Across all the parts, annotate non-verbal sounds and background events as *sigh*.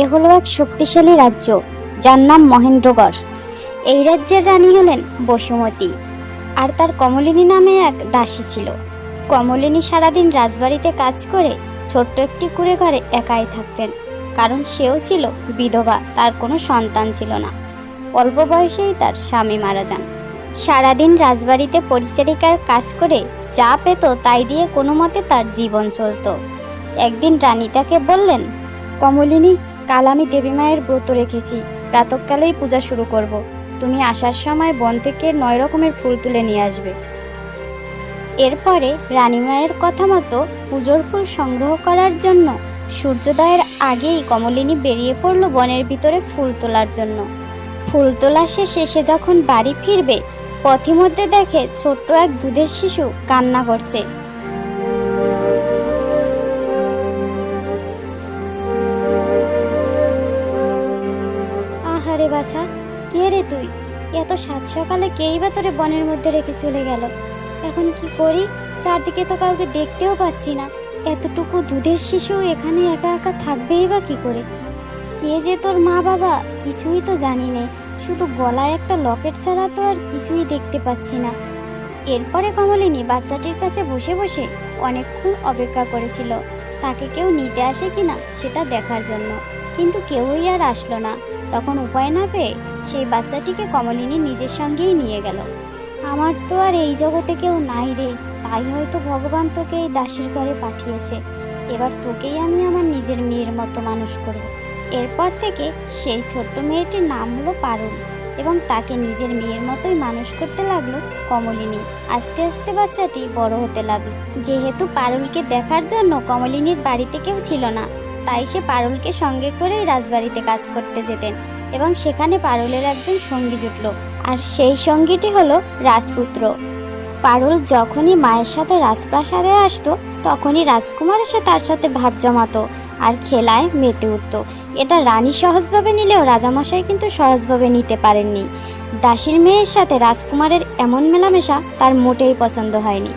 এ হলো এক শক্তিশালী রাজ্য, যার নাম মহেন্দ্রগড়। এই রাজ্যের রানী হলেন বসুমতী, আর তার কমলিনী নামে এক দাসী ছিল। কমলিনী সারাদিন রাজবাড়িতে কাজ করে ছোট্ট একটি কুড়ে ঘরে একাই থাকতেন, কারণ সেও ছিল বিধবা, তার কোনো সন্তান ছিল না। অল্প বয়সেই তার স্বামী মারা যান। সারাদিন রাজবাড়িতে পরিচারিকার কাজ করে যা পেত তাই দিয়ে কোনো মতে তার জীবন চলতো। একদিন রানী তাকে বললেন, কমলিনী কাল আমি দেবী মায়ের ব্রত রেখেছি। প্রাতকালেই পূজা শুরু করব। তুমি আসার সময় বন থেকে নয় রকমের ফুল তুলে নিয়ে আসবে। এরপরে রানীমায়ের কথা মতো পুজোর ফুল সংগ্রহ করার জন্য সূর্যোদয়ের আগেই কমলিনী বেরিয়ে পড়ল বনের ভিতরে ফুল তোলার জন্য। ফুল তোলা শেষে সে যখন বাড়ি ফিরবে, পথিমধ্যে দেখে ছোট্ট এক দুধের শিশু কান্না করছে। এত সাত সকালে কেই বা তোরে বনের মধ্যে রেখে চলে গেল? এখন কি করি? চারদিকে তো কাউকে দেখতেও পাচ্ছি না। এতটুকু দুধের শিশু এখানে একা একা থাকবেই বা কি করে? কে যে তোর মা বাবা, কিছুই তো জানি নে শুধু গলায় একটা লকেট ছাড়া তো আর কিছুই দেখতে পাচ্ছি না। এরপরে কমলিনী বাচ্চাটির কাছে বসে বসে অনেকক্ষণ অপেক্ষা করেছিল। তাকে কেউ নিতে আসে কিনা সেটা দেখার জন্য। কিন্তু কেউই আর আসলো না। তখন উপায় না পেয়ে সেই বাচ্চাটিকে কমলিনী নিজের সঙ্গেই নিয়ে গেল। আমার তো আর এই জগতে কেউ নাই রে। তাই হয়তো ভগবান তোকে এই দাসের ঘরে পাঠিয়েছে। এবার তোকেই আমি আমার নিজের মেয়ের মতো মানুষ করব। এরপর থেকে সেই ছোট্ট মেয়েটির নাম হলো পারুল। এবং তাকে নিজের মেয়ের মতোই মানুষ করতে লাগল কমলিনী। আস্তে আস্তে বাচ্চাটি বড় হতে লাগল। যেহেতু পারুলকে দেখার জন্য কমলিনীর বাড়িতে কেউ ছিল না, তাই সে পারুলকে সঙ্গে করেই রাজবাড়িতে কাজ করতে যেতেন এবং সেখানে পারুলের একজন সঙ্গী জুটল। আর সেই সঙ্গীটি হলো রাজপুত্র। পারুল যখনই মায়ের সাথে রাজপ্রাসাদে আসতো, তখনই রাজকুমার এসে তার সাথে ভাব জমাতো আর খেলায় মেতে উঠতো। এটা রানী সহজভাবে নিলেও রাজামশাই কিন্তু সহজভাবে নিতে পারেননি। দাসীর মেয়ের সাথে রাজকুমারের এমন মেলামেশা তার মোটেই পছন্দ হয়নি।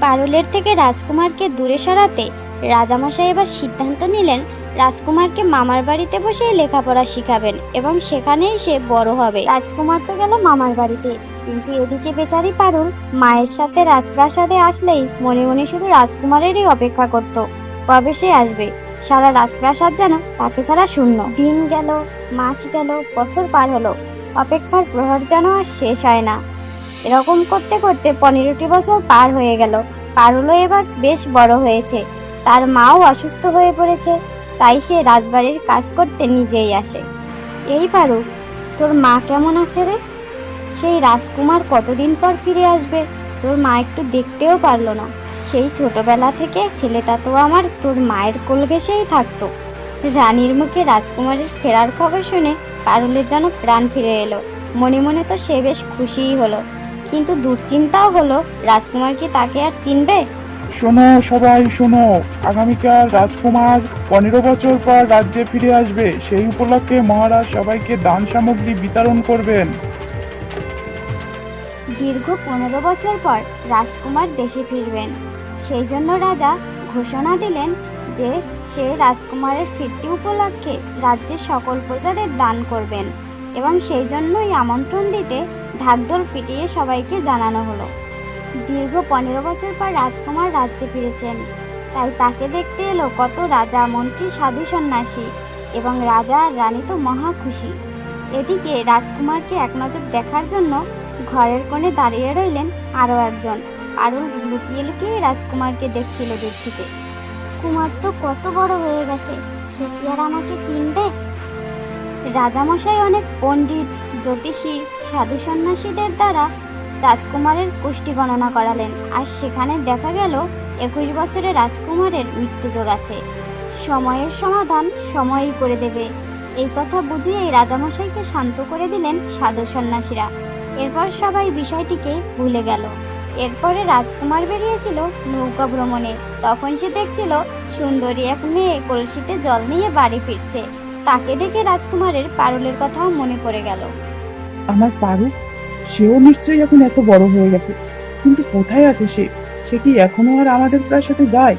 পারুলের থেকে রাজকুমারকে দূরে সরাতে রাজামশাই এবার সিদ্ধান্ত নিলেন, রাজকুমারকে মামার বাড়িতে বসে লেখাপড়া শিখাবেন এবং সেখানেই সে বড় হবে। রাজকুমার তো গেল মামার বাড়িতে। কিন্তু এদিকে বেচারি পারুল মায়ের সাথে রাজপ্রাসাদে আসলেই মনে মনে শুধু রাজকুমারেরই অপেক্ষা করত। কবে সে আসবে। সারা রাজপ্রাসাদ যেন তাকে ছাড়া শূন্য। দিন গেল, মাস গেল, বছর পার হলো। অপেক্ষার প্রহর যেন আর শেষ হয় না। এরকম করতে করতে পনেরোটি বছর পার হয়ে গেল। পারুলও এবার বেশ বড় হয়েছে। তার মাও অসুস্থ হয়ে পড়েছে। তাই সে রাজবাড়ির কাজ করতে নিজেই আসে। এই পারু তোর মা কেমন আছে রে? সেই রাজকুমার কতদিন পর ফিরে আসবে? তোর মা একটু দেখতেও পারল না। সেই ছোটবেলা থেকে ছেলেটা তো আমার তোর মায়ের কোল ঘেসেই থাকতো। রানীর মুখে রাজকুমারের ফেরার খবর শুনে পারুলের যেন প্রাণ ফিরে এলো। মনে মনে তো সে বেশ খুশিই হলো। কিন্তু দুশ্চিন্তাও হলো, রাজকুমার কি তাকে আর চিনবে? শোনো সবাই, শোনো। আগামীকাল রাজকুমার পনেরো বছর পর রাজ্যে ফিরে আসবে। সেই উপলক্ষে মহারাজ সবাইকে দান সামগ্রী বিতরণ করবেন। দীর্ঘ পনেরো বছর পর রাজকুমার দেশে ফিরবেন। সেই জন্য রাজা ঘোষণা দিলেন যে সে রাজকুমারের ফিরতি উপলক্ষে রাজ্যের সকল প্রজাদের দান করবেন এবং সেই জন্যই আমন্ত্রণ দিতে ঢাকঢোল পিটিয়ে সবাইকে জানানো হলো। দীর্ঘ পনেরো বছর পর রাজকুমার রাজ্যে ফিরেছেন। তাই তাকে দেখতে এলো কত রাজা, মন্ত্রী, সাধু, সন্ন্যাসী এবং রাজা রানী তো মহা খুশি। এদিকে রাজকুমারকে এক নজর দেখার জন্য ঘরের কোণে দাঁড়িয়ে রইলেন আরও একজন। পারুল লুকিয়ে লুকিয়ে রাজকুমারকে দেখছিল দূর থেকে কুমার তো কত বড় হয়ে গেছে, সে কি আর আমাকে চিনবে? রাজামশাই অনেক পণ্ডিত, জ্যোতিষী, সাধু সন্ন্যাসীদের দ্বারা রাজকুমারের পুষ্টি গণনা করালেন। আর সেখানে দেখা গেল, একুশ বছরের রাজকুমারের মৃত্যুযোগ আছে। সময়ের সমাধান সময়ই করে দেবে। এই কথা বুঝিয়েই রাজামশাইকে শান্ত করে দিলেন সাধু সন্ন্যাসীরা। এরপর সবাই বিষয়টিকে ভুলে গেল। এরপরে রাজকুমার বেরিয়েছিল নৌকা ভ্রমণে। তখন সে দেখছিল সুন্দরী এক মেয়ে কলসিতে জল নিয়ে বাড়ি ফিরছে। তাকে দেখে রাজকুমারের পারুলের কথাও মনে পড়ে গেল। আমার পারু সেও নিশ্চয়ই এখন এত বড় হয়ে গেছে। কিন্তু কোথায় আছে সে? সে কি এখনও আর আমাদের প্রাসাদে যায়?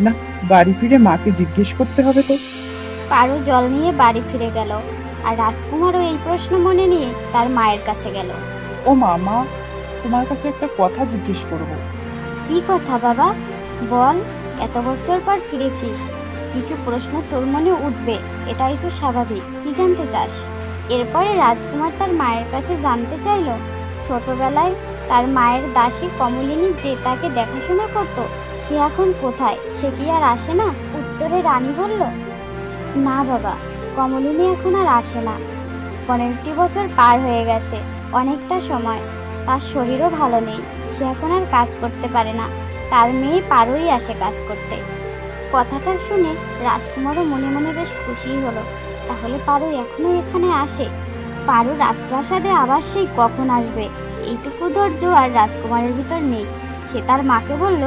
না বাড়ি ফিরে মাকে জিজ্ঞেস করতে হবে তো। পারু জল নিয়ে বাড়ি ফিরে গেল। আর রাজকুমারও এই প্রশ্ন মনে নিয়ে তার মায়ের কাছে গেল। ও মা মা তোমার কাছে একটা কথা জিজ্ঞেস করব। কি কথা বাবা? বল, এত বছর পর ফিরেছিস। কিছু প্রশ্ন তোর মনে উঠবে, এটাই তো স্বাভাবিক। কি জানতে চাস? এরপরে রাজকুমার তার মায়ের কাছে জানতে চাইল, ছোটবেলায় তার মায়ের দাসী কমলিনী যে তাকে দেখাশোনা করত, সে এখন কোথায়? সে কি আর আসে না? উত্তরে রানী বলল, না বাবা, কমলিনী এখন আর আসে না। পনেরোটি বছর পার হয়ে গেছে। অনেকটা সময়। তার শরীরও ভালো নেই। সে এখন আর কাজ করতে পারে না। তার মেয়ে পারোই আসে কাজ করতে। কথাটা শুনে রাজকুমারও মনে মনে বেশ খুশি হলো। তাহলে পারো এখনও এখানে আসে? পারো রাজপ্রাসাদে আবার সেই কখন আসবে? এইটুকু ধৈর্য আর রাজকুমারের ভিতর নেই। সে তার মাকে বলল,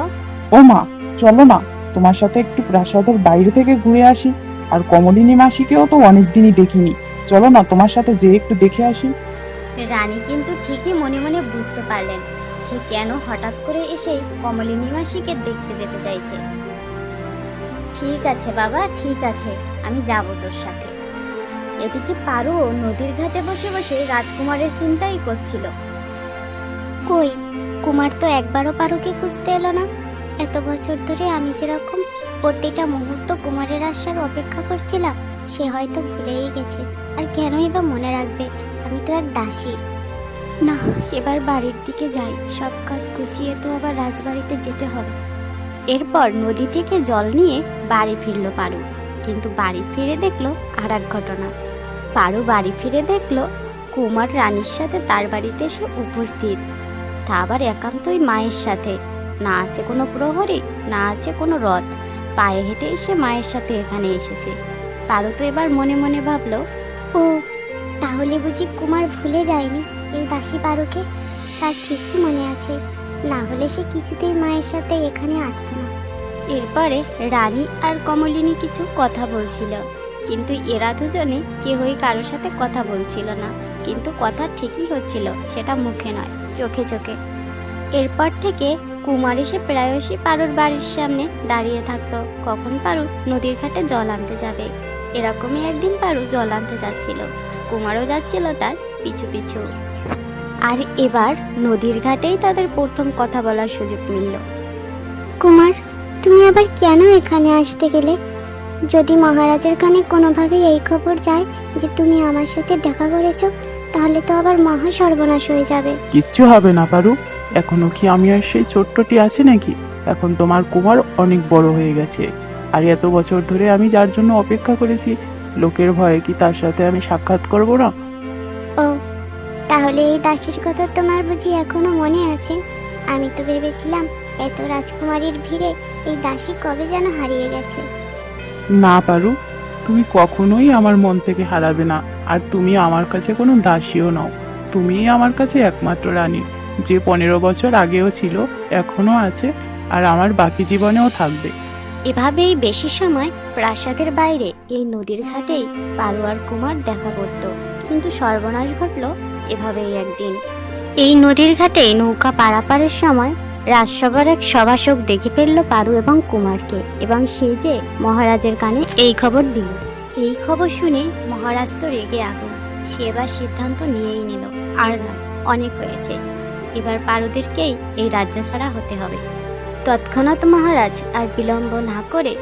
ও মা, চলো না। তোমার সাথে একটু প্রাসাদের বাইরে থেকে ঘুরে আসি। আর কমলিনী মাসিকেও তো অনেকদিনই দেখিনি। চলো না তোমার সাথে যে একটু দেখে আসি। রানী কিন্তু ঠিকই মনে মনে বুঝতে পারলেন। সে কেন হঠাৎ করে এসে কমলিনী মাসিকে দেখতে যেতে চাইছে? ঠিক আছে বাবা, ঠিক আছে, আমি যাব তোর সাথে। এদিকে পারো নদীর ঘাটে বসে বসে রাজকুমারের চিন্তাই করছিল। কই, কুমার তো একবারও পারোকে খুঁজতে এলো না। এত বছর ধরে আমি যেরকম প্রতিটা মুহূর্ত কুমারের আসার অপেক্ষা করছিলাম, সে হয়তো ভুলেই গেছে। আর কেনই বা মনে রাখবে? আমি তো এক দাসী। না, এবার বাড়ির দিকে যাই। সব কাজ গুছিয়ে তো আবার রাজবাড়িতে যেতে হবে। এরপর নদী থেকে জল নিয়ে বাড়ি ফিরলো পারু। কিন্তু বাড়ি ফিরে দেখল আর এক ঘটনা। পারু বাড়ি ফিরে দেখল কুমার রানীর সাথে তার বাড়িতে এসে উপস্থিত। তা আবার একান্তই মায়ের সাথে। না আছে কোনো প্রহরী, না আছে কোনো রথ। পায়ে হেঁটে এসে মায়ের সাথে এখানে এসেছে। তারও তো এবার মনে মনে ভাবলো, ও তাহলে বুঝি কুমার ভুলে যায়নি এই দাসী পারুকে? তার ঠিকই মনে আছে। না হলে সে কিছুতেই মায়ের সাথে এখানে আসতো না। এরপরে রানী আর কমলিনী কিছু কথা বলছিল। কিন্তু এরা দুজনে কেউই কারোর সাথে কথা বলছিল না। কিন্তু কথা ঠিকই হচ্ছিল, সেটা মুখে নয়, চোখে চোখে। এরপর থেকে কুমার এসে প্রায়শই পারুর বাড়ির সামনে দাঁড়িয়ে থাকতো। কখন পারু নদীর ঘাটে জল আনতে যাবে? এরকমই একদিন পারু জল আনতে যাচ্ছিল। কুমারও যাচ্ছিল তার পিছু পিছু। আর এবার নদীর ঘাটেই তাদের প্রথম কথা বলার সুযোগ মিলল। কুমার তুমি আবার কেন এখানে আসতে গেলে? যদি মহারাজের কানে কোনোভাবেই এই খবর যায় যে তুমি আমার সাথে দেখা করেছ তাহলে তো আবার মহা সর্বনাশ হয়ে যাবে। কিচ্ছু হবে না পারু। এখনও কি আমি আর সেই ছোট্টটি আছে নাকি? এখন তোমার কুমার অনেক বড় হয়ে গেছে। আর এত বছর ধরে আমি যার জন্য অপেক্ষা করেছি লোকের ভয়ে কি তার সাথে আমি সাক্ষাৎ করব না? ও তাহলে এই দাসীর কথা তোমার বুঝি এখনও মনে আছে? আমি তো ভেবেছিলাম এত রাজকুমারীর ভিড়ে এই দাসী কবে যেন হারিয়ে গেছে। না পারু তুমি কখনোই আমার মন থেকে হারাবে না আর তুমি আমার কাছে কোনো দাসীও নও। তুমিই আমার কাছে একমাত্র রানী যে পনেরো বছর আগেও ছিল এখনও আছে আর আমার বাকি জীবনেও থাকবে। এভাবেই বেশি সময় প্রাসাদের বাইরে এই নদীর ঘাটেই পারু আর কুমার দেখা করত। কিন্তু সর্বনাশ ঘটল এভাবেই একদিন। এই নদীর ঘাটে নৌকা পারাপারের সময় রাজসভার এক সভাসক দেখে ফেলল পারু এবং কুমারকে এবং সে যে মহারাজের কানে এই খবর দিল। এই খবর শুনে মহারাজ তো রেগে আগুন। সে এবার সিদ্ধান্ত নিয়েই নিল, আর নয়, অনেক হয়েছে। এবার পারুদেরকেই এই রাজ্য ছাড়া হতে হবে। তৎক্ষণাৎ মহারাজ আর বিলম্ব না করে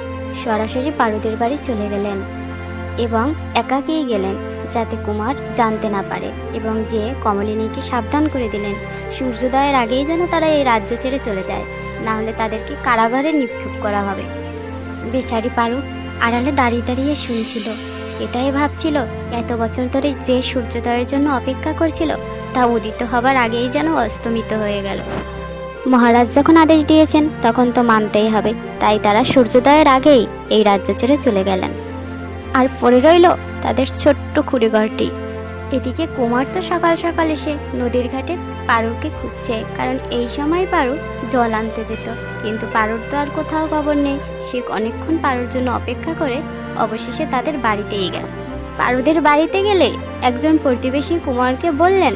সরাসরি পারুদের বাড়ি চলে গেলেন এবং একাকেই গেলেন যাতে কুমার জানতে না পারে এবং যে কমলিনীকে সাবধান করে দিলেন, সূর্যোদয়ের আগেই যেন তারা এই রাজ্য ছেড়ে চলে যায়। না হলে তাদেরকে কারাগারে নিক্ষেপ করা হবে। বেচারি পারু আড়ালে দাঁড়িয়ে দাঁড়িয়ে শুনছিল। এটাই ভাবছিল, এত বছর ধরে যে সূর্যোদয়ের জন্য অপেক্ষা করছিল, তা উদিত হবার আগেই যেন অস্তমিত হয়ে গেল। মহারাজ যখন আদেশ দিয়েছেন, তখন তো মানতেই হবে। তাই তারা সূর্যোদয়ের আগেই এই রাজ্য ছেড়ে চলে গেলেন। আর পরে রইল তাদের ছোট্ট খুঁড়িঘরটি। এদিকে কুমার তো সকাল সকাল এসে নদীর ঘাটে পারুকে খুঁজছে, কারণ এই সময় পারু জল আনতে যেত। কিন্তু পারুর তো আর কোথাও খবর নেই। সে অনেকক্ষণ পারুর জন্য অপেক্ষা করে অবশেষে তাদের বাড়িতেই গেল। পারুদের বাড়িতে গেলে একজন প্রতিবেশী কুমারকে বললেন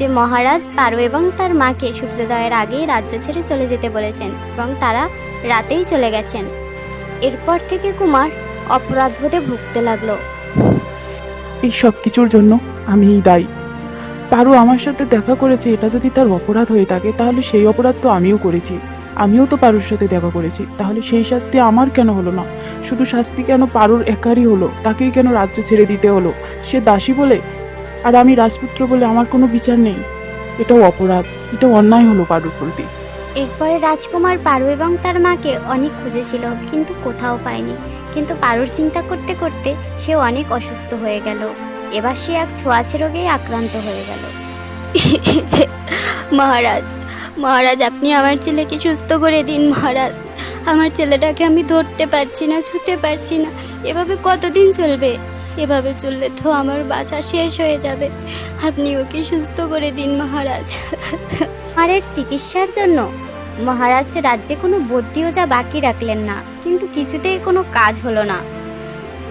যে মহারাজ পারো এবং তার মাকে সূর্যোদয়ের আগেই রাজ্য ছেড়ে চলে যেতে বলেছেন এবং তারা রাতেই চলে গেছেন। এরপর থেকে কুমার অপরাধবোধে ভুগতে লাগল। এই সব কিছুর জন্য আমিই দায়ী। পারু আমার সাথে দেখা করেছে, এটা যদি তার অপরাধ হয়ে থাকে, তাহলে সেই অপরাধ তো আমিও করেছি। আমিও তো পারুর সাথে দেখা করেছি। তাহলে সেই শাস্তি আমার কেন হলো না? শুধু শাস্তি কেন পারুর একারই হলো? তাকেই কেন রাজ্য ছেড়ে দিতে হলো? সে দাসী বলে আর আমি রাজপুত্র বলে আমার কোনো বিচার নেই। এটাও অপরাধ এটা অন্যায় হলো পারুর প্রতি। এরপরে রাজকুমার পারু এবং তার মাকে অনেক খুঁজেছিল কিন্তু কোথাও পায়নি। কিন্তু পারুর চিন্তা করতে করতে সে অনেক অসুস্থ হয়ে গেল। এবার সে এক ছোঁয়াছে রোগেই আক্রান্ত হয়ে গেল। *laughs* মহারাজ মহারাজ আপনি আমার ছেলেকে সুস্থ করে দিন মহারাজ। আমার ছেলেটাকে আমি ধরতে পারছি না ছুতে পারছি না। এভাবে কতদিন চলবে? এভাবে চললে তো আমার বাঁচা শেষ হয়ে যাবে। আপনি ওকে সুস্থ করে দিন মহারাজ। কুমারের চিকিৎসার জন্য? মহারাজ রাজ্যে কোনো বদ্যিও যা বাকি রাখলেন না কিন্তু কিছুতেই কোনো কাজ হলো না।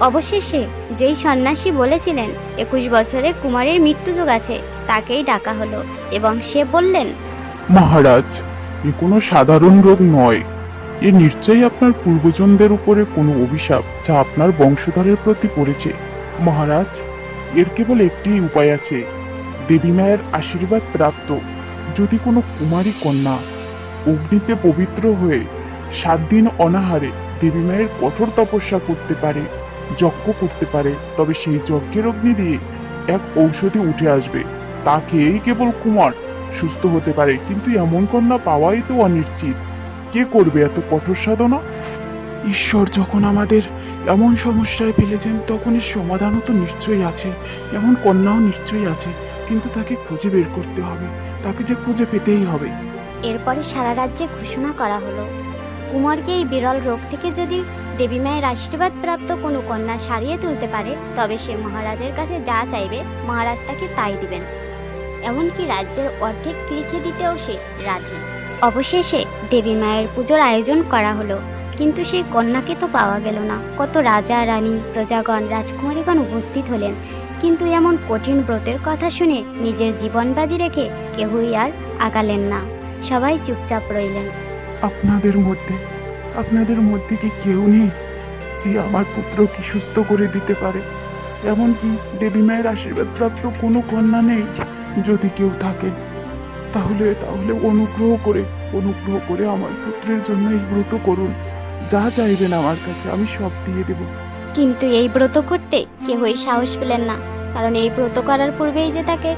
অবশেষে যেই সন্ন্যাসী বলেছিলেন একুশ বছরে কুমারের মৃত্যুযোগ আছে তাকেই ডাকা হলো এবং সে বললেন মহারাজ এ কোনো সাধারণ রোগ নয়। এ নিশ্চয়ই আপনার পূর্বজনদের উপরে কোনো অভিশাপ যা আপনার বংশধরের প্রতি পড়েছে। মহারাজ, এর কেবল একটি উপায় আছে। দেবী মায়ের আশীর্বাদ প্রাপ্ত। যদি কোনো কুমারী কন্যা অগ্নিতে পবিত্র হয়ে সাত দিন অনাহারে দেবী মায়ের কঠোর তপস্যা করতে পারে, যজ্ঞ করতে পারে, তবে সেই যজ্ঞের অগ্নি দিয়ে এক ঔষধি উঠে আসবে। তা খেয়েই কেবল কুমার সুস্থ হতে পারে, কিন্তু এমন কন্যা পাওয়াই তো অনিশ্চিত। কে করবে এত কঠোর সাধনা? ঈশ্বর যখন আমাদের এমন সমস্যায় ফেলেছেন তখন এর সমাধানও তো নিশ্চয়ই আছে। এমন কন্যাও নিশ্চয়ই আছে, কিন্তু তাকে খুঁজে বের করতে হবে। তাকে যে খুঁজে পেতেই হবে। এরপরে সারা রাজ্যে ঘোষণা করা হলো। কুমারকে এই বিরল রোগ থেকে যদি দেবী মায়ের আশীর্বাদ প্রাপ্ত কোনো কন্যা সারিয়ে তুলতে পারে, তবে সে মহারাজের কাছে যা চাইবে, মহারাজ তাকে তাই দিবেন। এমনকি রাজ্যের অর্ধেক লিখে দিতেও সে রাজি। অবশেষে দেবী মায়ের পুজোর আয়োজন করা হলো। কিন্তু সেই কন্যাকে তো পাওয়া গেল না। কত রাজা, রানী, প্রজাগণ, রাজকুমারীগণ উপস্থিত হলেন। কিন্তু এমন কঠিন ব্রতের কথা শুনে নিজের জীবন বাজি রেখে কেউই আর আগালেন না। সবাই চুপচাপ রইলেন। আপনাদের মধ্যে আপনাদের মধ্যে কি কেউ নেই যে আমার পুত্রকে সুস্থ করে দিতে পারে? এমনকি দেবী মায়ের আশীর্বাদ প্রাপ্ত কোনো কন্যা নেই যদি কেউ থাকে। তাহলে তাহলে অনুগ্রহ করে অনুগ্রহ করে আমার পুত্রের জন্য এই ব্রত করুন। যা চাইবেন আমার কাছে, আমি সব দিয়ে দেব। কিন্তু এই ব্রত করতে কেউই সাহস পেলেন না, কারণ এই ব্রত করার পূর্বেই যে তাকে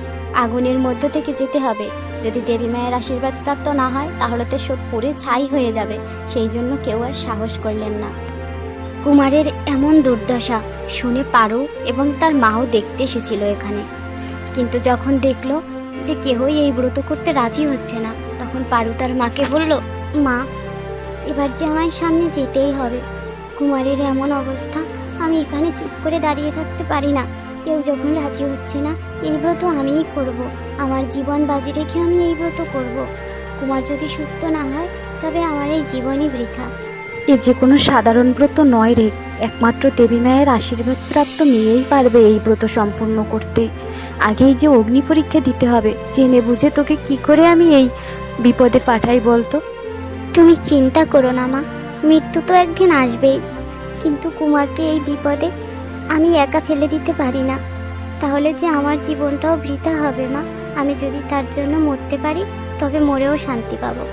আগুনের মধ্য থেকে যেতে হবে। যদি দেবী মায়ের আশীর্বাদ প্রাপ্ত না হয়, তাহলে তো সব পুড়ে ছাই হয়ে যাবে, সেই জন্য কেউ আর সাহস করলেন না। কুমারের এমন দুর্দশা শুনে পারু এবং তার মাও দেখতে এসেছিল এখানে। কিন্তু যখন দেখল যে কেউই এই ব্রত করতে রাজি হচ্ছে না, তখন পারু তার মাকে বলল, মা এবার যে আমার সামনে যেতেই হবে। কুমারের এমন অবস্থা, আমি এখানে চুপ করে দাঁড়িয়ে থাকতে পারি না। কেউ যখন রাজি হচ্ছে না, এই ব্রত আমিই করব। আমার জীবন বাজি রেখে আমি এই ব্রত করব। কুমার যদি সুস্থ না হয়, তবে আমার এই জীবনই বৃথা। এ যে কোনো সাধারণ ব্রত নয় রে। একমাত্র দেবী মায়ের আশীর্বাদ প্রাপ্ত মেয়েই পারবে এই ব্রত সম্পূর্ণ করতে। আগেই যে অগ্নি পরীক্ষা দিতে হবে, জেনে বুঝে তোকে কি করে আমি এই বিপদে পাঠাই বলতো? তুমি চিন্তা করো না, মা। মৃত্যু তো একদিন আসবেই। কিন্তু কুমারকে এই বিপদে আমি একা ফেলে দিতে পারি না। তাহলে যে আমার জীবনটাও বৃথা হবে, মা। আমি যদি তার জন্য মরতে পারি, তবে মরেও শান্তি পাবো।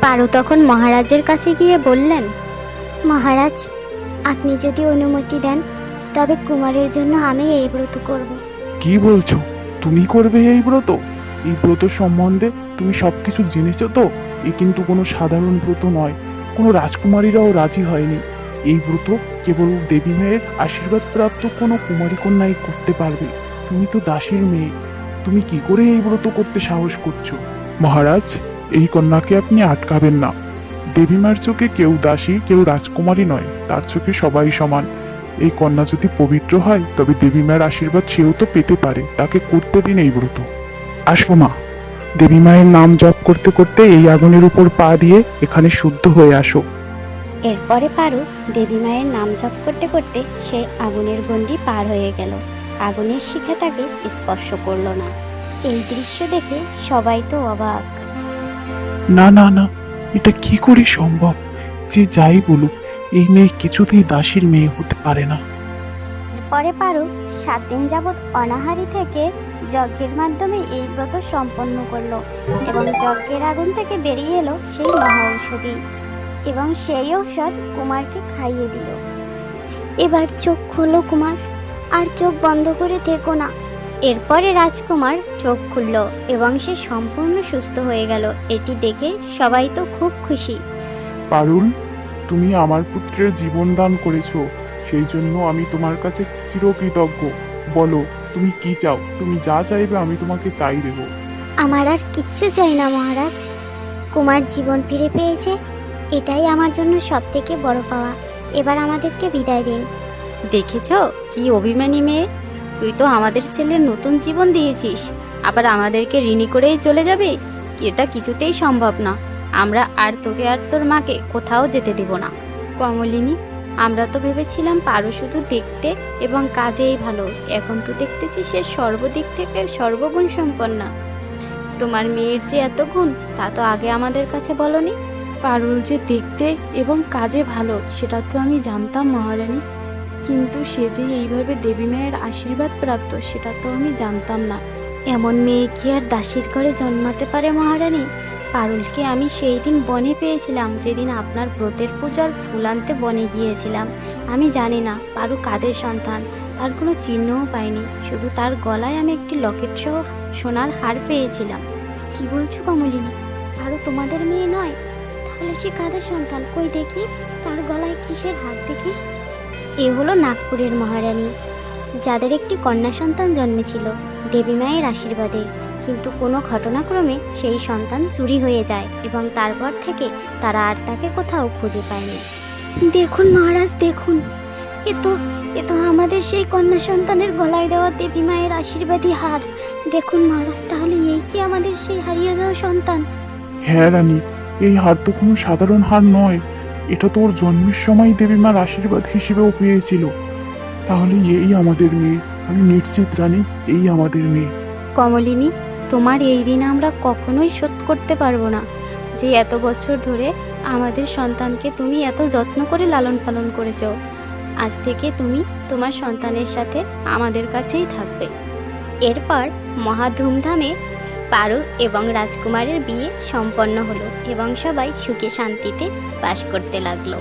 পারো তখন মহারাজের কাছে গিয়ে বললেন, মহারাজ, আপনি যদি অনুমতি দেন, তবে কুমারের জন্য আমি এই ব্রত করব। কি বলছো? তুমি করবে এই ব্রত? এই ব্রত সম্বন্ধে তুমি সবকিছু জেনেছো তো? এ কিন্তু কোনো সাধারণ ব্রত নয়। কোনো রাজকুমারীরাও রাজি হয়নি। এই ব্রত কেবল দেবী মায়ের আশীর্বাদ প্রাপ্ত কোনো কুমারী কন্যাই করতে পারবে। তুমি তো দাসীর মেয়ে। তুমি কি করে এই ব্রত করতে সাহস করছ? মহারাজ, এই কন্যাকে আপনি আটকাবেন না। দেবীমার চোখে কেউ দাসী, কেউ রাজকুমারী নয়। তার চোখে সবাই সমান। এই কন্যা যদি পবিত্র হয়, তবে দেবী মায়ের আশীর্বাদ সেও তো পেতে পারে। তাকে করতে দিন এই ব্রত। আসো মা। দেবী মায়ের নাম জপ করতে করতে এই আগুনের উপর পা দিয়ে এখানে শুদ্ধ হয়ে আসো। এরপরে পারু দেবী মায়ের নাম জপ করতে করতে সে আগুনের গণ্ডি পার হয়ে গেল। আগুনের শিখা তাকে স্পর্শ করল না। এই দৃশ্য দেখে সবাই তো অবাক। না না না এটা কি করে সম্ভব? যে যাই বলুক এই মেয়ে কিছুতেই দাসীর মেয়ে হতে পারে না। পরে পারু সাত দিন যাবৎ অনাহারি থেকে যজ্ঞের মাধ্যমে এই ব্রত সম্পন্ন করল এবং যজ্ঞের আগুন থেকে বেরিয়ে এলো সেই মহা ঔষধি এবং সেই ঔষধ কুমারকে খাইয়ে দিল। এবার চোখ খোলো কুমার, আর চোখ বন্ধ করে থেকো না। এরপরে রাজকুমার চোখ খুলল এবং সে সম্পূর্ণ সুস্থ হয়ে গেল। এটি দেখে সবাই তো খুব খুশি। পারুল, তুমি আমার পুত্রের জীবন দান করেছ, সেই জন্য আমি তোমার কাছে চিরকৃতজ্ঞ। বলো তুমি কি চাও? তুমি যা চাইবে আমি তোমাকে তাই দেবো। আমার আর কিচ্ছু চাই না মহারাজ। কুমার জীবন ফিরে পেয়েছে এটাই আমার জন্য সব থেকে বড় পাওয়া। এবার আমাদেরকে বিদায় দিন। দেখেছ কি অভিমানী মেয়ে? তুই তো আমাদের ছেলের নতুন জীবন দিয়েছিস। আবার আমাদেরকে ঋণী করেই চলে যাবে? এটা কিছুতেই সম্ভব না। আমরা আর তোকে আর তোর মাকে কোথাও যেতে দেব না। কমলিনী আমরা তো ভেবেছিলাম পারো শুধু দেখতে এবং কাজেই ভালো। এখন তো দেখতেছি সে সর্বদিক থেকে সর্বগুণ সম্পন্না। তোমার মেয়ের যে এত গুণ তা তো আগে আমাদের কাছে বলনি। পারুল যে দেখতে এবং কাজে ভালো সেটা তো আমি জানতাম মহারানী। কিন্তু সে যে এইভাবে দেবী মায়ের আশীর্বাদ প্রাপ্ত সেটা তো আমি জানতাম না। এমন মেয়ে কি আর দাসীর ঘরে জন্মাতে পারে মহারানী? পারুলকে আমি সেই দিন বনে পেয়েছিলাম যেদিন আপনার ব্রতের পূজার ফুল আনতে বনে গিয়েছিলাম। আমি জানি না পারু কাদের সন্তান তার কোনো চিহ্নও পাইনি। শুধু তার গলায় আমি একটি লকেট সহ সোনার হার পেয়েছিলাম। কি বলছো কমলিনী? আরও তোমাদের মেয়ে নয়? তাহলে সে কাদের সন্তান? কই দেখি? তার গলায় কিসের হার দেখি? এ হলো নাগপুরের মহারানী। যাদের একটি কন্যা সন্তান জন্মেছিল দেবী মায়ের আশীর্বাদে। কিন্তু কোনো ঘটনাক্রমে সেই সন্তান চুরি হয়ে যায় এবং তারপর থেকে তারা আর তাকে কোথাও খুঁজে পায়নি। দেখুন মহারাজ দেখুন। এ তো এ তো আমাদের সেই কন্যা সন্তানের গলায় দেওয়া দেবী মায়ের আশীর্বাদী হার। দেখুন মহারাজ তাহলে এই কি আমাদের সেই হারিয়ে যাওয়া সন্তান? হ্যাঁ রানী এই হার তো কোনো সাধারণ হার নয়। এটা তো ওর জন্মের সময় দেবী মার আশীর্বাদ হিসেবেও পেয়েছিল। তাহলে এই আমাদের মেয়ে। আমি নিশ্চিত রানী এই আমাদের মেয়ে। কমলিনী তোমার এই ঋণ আমরা কখনোই শোধ করতে পারব না। যে এত বছর ধরে আমাদের সন্তানকে তুমি এত যত্ন করে লালন পালন করেছ, আজ থেকে তুমি তোমার সন্তানের সাথে আমাদের কাছেই থাকবে। এরপর মহা ধুমধামে পারু এবং রাজকুমারের বিয়ে সম্পন্ন হলো এবং সবাই সুখে শান্তিতে বাস করতে লাগল।